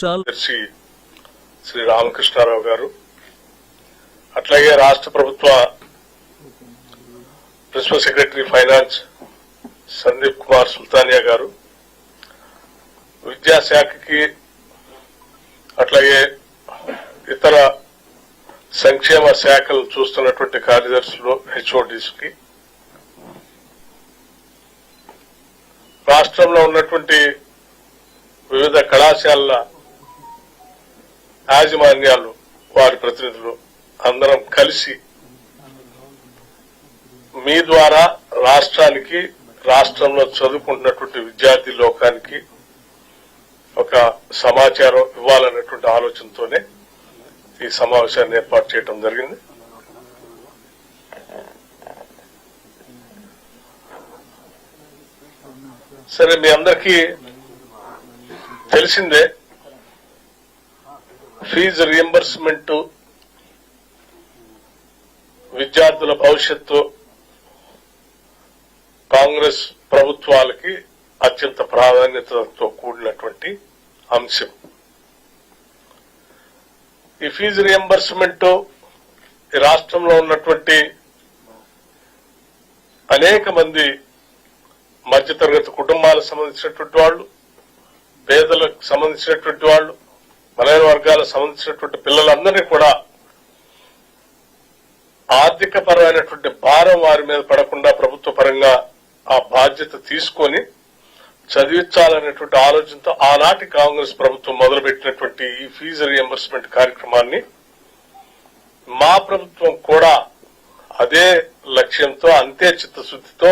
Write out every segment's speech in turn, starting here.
అంశాలు శ్రీ రామకృష్ణారావు గారు. అట్లాగే రాష్ట్ర ప్రభుత్వ principal secretary finance Sandeep Kumar Sultania గారు. విద్యాశాఖకి అట్లాగే ఇతర సంక్షేమ శాఖలు చూస్తున్నటువంటి కార్యదర్శులు హెచ్ఓడిస్కి. రాష్ట్రంలో ఉన్నటువంటి వివిధ కళాశాలల యాజమాన్యాలు వారి ప్రతినిధులు అందరం కలిసి మీ ద్వారా రాష్ట్రానికి రాష్ట్రంలో చదువుకుంటున్నటువంటి విద్యార్థి లోకానికి ఒక సమాచారం ఇవ్వాలన్నటువంటి ఆలోచనతోనే ఈ సమావేశాన్ని ఏర్పాటు చేయడం జరిగింది. సరే మీ అందరికీ తెలిసిందే ఫీజు రియంబర్స్మెంట్ విద్యార్థుల భవిష్యత్తు కాంగ్రెస్ ప్రభుత్వాలకి అత్యంత ప్రాధాన్యతతో కూడినటువంటి అంశం. ఈ ఫీజు రియంబర్స్మెంట్ ఈ రాష్ట్రంలో ఉన్నటువంటి అనేక మంది మధ్యతరగతి కుటుంబాలకు సంబంధించినటువంటి వాళ్ళు పేదలకు సంబంధించినటువంటి వాళ్ళు బలైన వర్గాలకు సంబంధించినటువంటి పిల్లలందరినీ కూడా ఆర్థిక పరమైనటువంటి భారం వారి మీద పడకుండా ప్రభుత్వ పరంగా ఆ బాధ్యత తీసుకొని చదివించాలనేటువంటి ఆలోచనతో ఆనాటి కాంగ్రెస్ ప్రభుత్వం మొదలుపెట్టినటువంటి ఈ ఫీజు రియంబర్స్మెంట్ కార్యక్రమాన్ని మా ప్రభుత్వం కూడా అదే లక్ష్యంతో అంతే చిత్తశుద్ధితో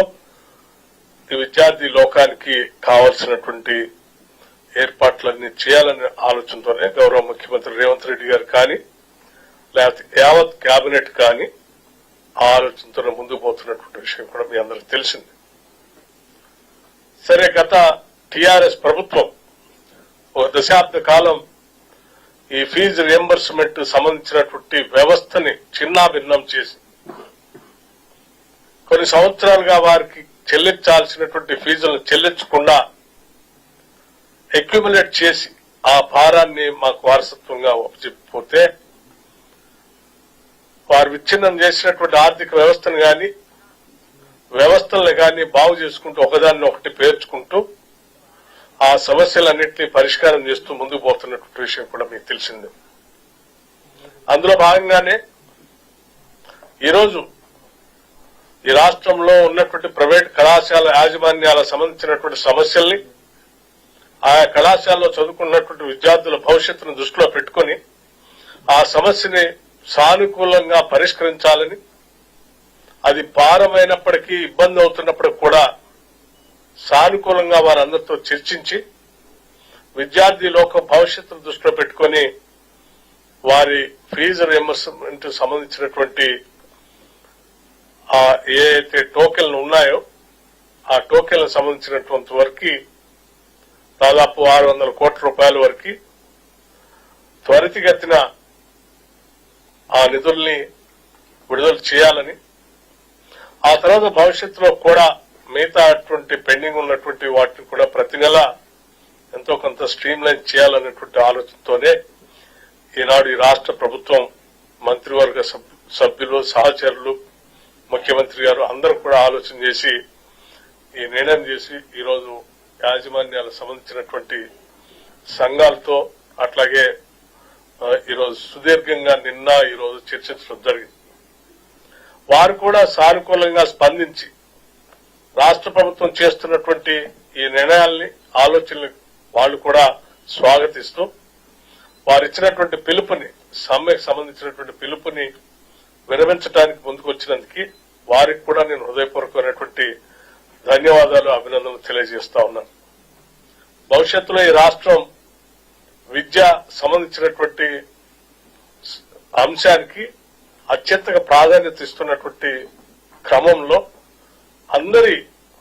విద్యార్థి లోకానికి కావలసినటువంటి ఏర్పాట్లన్నీ చేయాలనే ఆలోచనతోనే గౌరవ ముఖ్యమంత్రి రేవంత్ రెడ్డి గారు కానీ లేకపోతే యావత్ కేబినెట్ కానీ ఆ ఆలోచనతోనే ముందుకు పోతున్నటువంటి విషయం కూడా మీ అందరికి తెలిసింది. సరే గత టిఆర్ఎస్ ప్రభుత్వం ఒక దశాబ్ద కాలం ఈ ఫీజు రియంబర్స్మెంట్ సంబంధించినటువంటి వ్యవస్థని చిన్నాభిన్నం చేసి కొన్ని సంవత్సరాలుగా వారికి చెల్లించాల్సినటువంటి ఫీజులను చెల్లించకుండా అక్యుములేట్ చేసి ఆ భారాన్ని మాకు వారసత్వంగా ఒప్పచెప్పిపోతే వారు విచ్ఛిన్నం చేసినటువంటి ఆర్థిక వ్యవస్థను గాని వ్యవస్థలను గాని బాగు చేసుకుంటూ ఒకదాన్ని ఒకటి పేర్చుకుంటూ ఆ సమస్యలన్నింటినీ పరిష్కారం చేస్తూ ముందుకు పోతున్నటువంటి విషయం కూడా మీకు తెలిసిందే. అందులో భాగంగానే ఈరోజు ఈ రాష్ట్రంలో ఉన్నటువంటి ప్రైవేట్ కళాశాల యాజమాన్యాలకు సంబంధించినటువంటి సమస్యల్ని ఆయా కళాశాలలో చదువుకున్నటువంటి విద్యార్థుల భవిష్యత్తును దృష్టిలో పెట్టుకుని ఆ సమస్యని సానుకూలంగా పరిష్కరించాలని అది పారమైనప్పటికీ ఇబ్బంది అవుతున్నప్పటికి కూడా సానుకూలంగా వారందరితో చర్చించి విద్యార్థి లోక భవిష్యత్తును దృష్టిలో పెట్టుకుని వారి ఫీజు రియంబర్స్మెంట్ సంబంధించినటువంటి ఆ ఏ అయితే టోకెన్లు ఉన్నాయో ఆ టోకెన్లకు సంబంధించినటువంటి వరకు దాదాపు ఆరు వందల కోట్ల రూపాయల వరకు త్వరితగతిన ఆ నిధుల్ని విడుదల చేయాలని ఆ తర్వాత భవిష్యత్తులో కూడా మిగతా అటువంటి పెండింగ్ ఉన్నటువంటి వాటిని కూడా ప్రతి నెల ఎంతో కొంత స్ట్రీమ్ లైన్ చేయాలనేటువంటి ఆలోచనతోనే ఈనాడు ఈ రాష్ట్ర ప్రభుత్వం మంత్రివర్గ సభ్యులు సహచరులు ముఖ్యమంత్రి గారు అందరూ కూడా ఆలోచన చేసి ఈ నిర్ణయం చేసి ఈరోజు యాజమాన్యాలకు సంబంధించినటువంటి సంఘాలతో అట్లాగే ఈరోజు సుదీర్ఘంగా నిన్న ఈరోజు చర్చించడం జరిగింది. వారు కూడా సానుకూలంగా స్పందించి రాష్ట్ర ప్రభుత్వం చేస్తున్నటువంటి ఈ నిర్ణయాల్ని ఆలోచనలు వాళ్ళు కూడా స్వాగతిస్తూ వారు ఇచ్చినటువంటి పిలుపుని సమ్మెకు సంబంధించినటువంటి పిలుపుని విరమించడానికి ముందుకు వచ్చినందుకు వారికి కూడా నేను హృదయపూర్వకమైనటువంటి ధన్యవాదాలు అభినందనలు తెలియజేస్తా ఉన్నాను. భవిష్యత్తులో ఈ రాష్ట్రం విద్య సంబంధించినటువంటి అంశానికి అత్యంతగా ప్రాధాన్యత ఇస్తున్నటువంటి క్రమంలో అందరి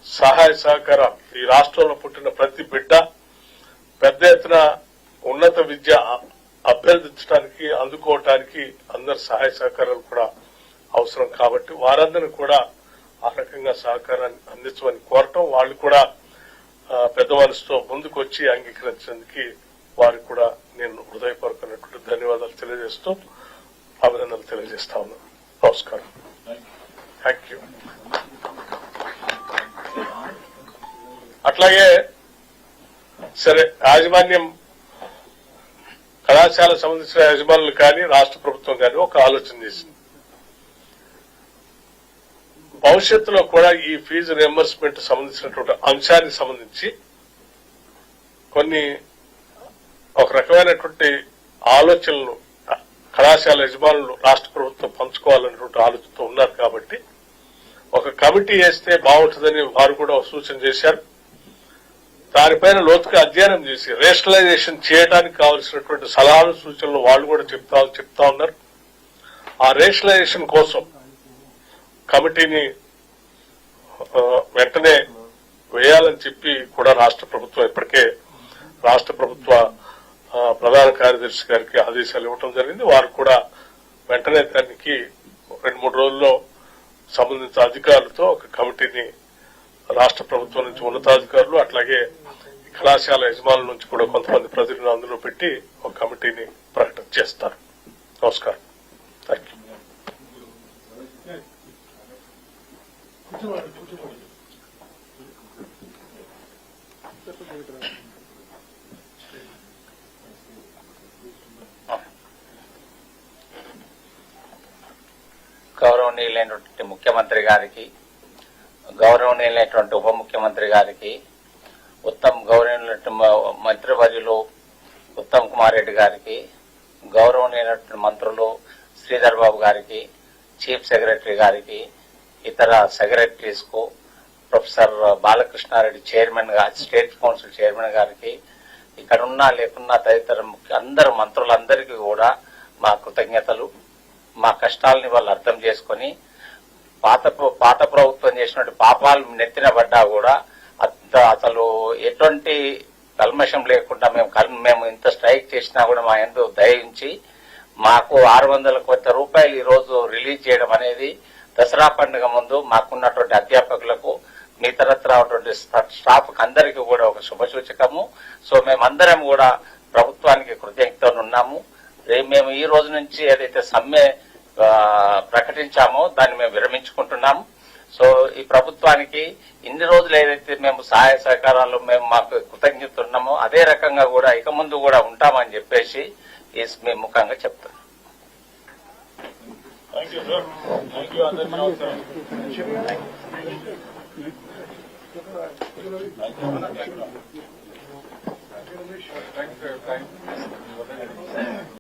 సహాయ సహకారం ఈ రాష్ట్రంలో పుట్టిన ప్రతి బిడ్డ పెద్ద ఎత్తున ఉన్నత విద్య అభ్యర్థించడానికి అందుకోవటానికి అందరి సహాయ సహకారాలు కూడా అవసరం కాబట్టి వారందరినీ కూడా ఆ రకంగా సహకారాన్ని అందించమని కోరటం వాళ్ళు కూడా పెద్ద మనసుతో ముందుకు వచ్చి అంగీకరించేందుకు వారికి కూడా నేను హృదయపూర్వకమైనటువంటి ధన్యవాదాలు తెలియజేస్తూ అభినందనలు తెలియజేస్తా ఉన్నాను. నమస్కారం. థ్యాంక్ యూ అట్లాగే సరే యాజమాన్యం కళాశాల సంబంధించిన యజమానులు కానీ రాష్ట్ర ప్రభుత్వం కానీ ఒక ఆలోచన చేసింది. భవిష్యత్తులో కూడా ఈ ఫీజు రియంబర్స్మెంట్ సంబంధించినటువంటి అంశానికి సంబంధించి కొన్ని ఒక రకమైనటువంటి ఆలోచనలు కళాశాల యజమానులు రాష్ట్ర ప్రభుత్వం పంచుకోవాలనేటువంటి ఆలోచనతో ఉన్నారు కాబట్టి ఒక కమిటీ వేస్తే బాగుంటుందని వారు కూడా సూచన చేశారు. దానిపైన లోతుగా అధ్యయనం చేసి రేషనలైజేషన్ చేయడానికి కావలసినటువంటి సలహాలు సూచనలు వాళ్ళు కూడా చెప్తా చెప్తా ఉన్నారు. ఆ రేషనలైజేషన్ కోసం కమిటీని వెంటనే వేయాలని చెప్పి కూడా రాష్ట్ర ప్రభుత్వం ఇప్పటికే రాష్ట్ర ప్రభుత్వ ప్రధాన కార్యదర్శి గారికి ఆదేశాలు ఇవ్వడం జరిగింది. వారు కూడా వెంటనే దానికి రెండు మూడు రోజుల్లో సంబంధిత అధికారులతో ఒక కమిటీని రాష్ట్ర ప్రభుత్వం నుంచి ఉన్నతాధికారులు అట్లాగే ఈ కళాశాల యజమానుల నుంచి కూడా కొంతమంది ప్రజలను అందులో పెట్టి ఒక కమిటీని ప్రకటన చేస్తారు. నమస్కారం. థ్యాంక్ యూ గౌరవనీయులైనటువంటి ముఖ్యమంత్రి గారికి గౌరవనీయులైనటువంటి ఉప ముఖ్యమంత్రి గారికి ఉత్తమ్ గౌరవనీయులైన మంత్రివర్యులు ఉత్తమ్ కుమార్ రెడ్డి గారికి గౌరవనీయులైనటువంటి మంత్రులు శ్రీధర్ బాబు గారికి చీఫ్ సెక్రటరీ గారికి ఇతర సెక్రటరీస్కు ప్రొఫెసర్ బాలకృష్ణారెడ్డి చైర్మన్గా స్టేట్ కౌన్సిల్ చైర్మన్ గారికి ఇక్కడ ఉన్నా లేకున్నా తదితర అందరు మంత్రులందరికీ కూడా మా కృతజ్ఞతలు. మా కష్టాలని వాళ్ళు అర్థం చేసుకొని పాత పాత ప్రభుత్వం చేసినటువంటి పాపాలు నెత్తిన పడ్డా కూడా అంత అసలు ఎటువంటి కల్మషం లేకుండా మేము కల్- మేము ఇంత స్ట్రైక్ చేసినా కూడా మా ఎందు దయించి మాకు ఆరు వందల కొత్త రూపాయలు ఈ రోజు రిలీజ్ చేయడం అనేది దసరా పండుగ ముందు మాకున్నటువంటి అధ్యాపకులకు మీ ఉన్నటువంటి స్టాఫ్ అందరికీ కూడా ఒక శుభసూచకము. సో మేమందరం కూడా ప్రభుత్వానికి కృతజ్ఞతలు ఉన్నాము. మేము ఈ రోజు నుంచి ఏదైతే సమ్మె ప్రకటించామో దాన్ని మేము విరమించుకుంటున్నాము. సో ఈ ప్రభుత్వానికి ఇన్ని రోజులు ఏదైతే మేము సహాయ సహకారాలు మేము మాకు కృతజ్ఞత ఉన్నామో అదే రకంగా కూడా ఇక ముందు కూడా ఉంటామని చెప్పేసి ఈ మీ ముఖంగా చెప్తున్నాం Thank you, sir. Thank you, Adhan Sir. Thank you. Thank you,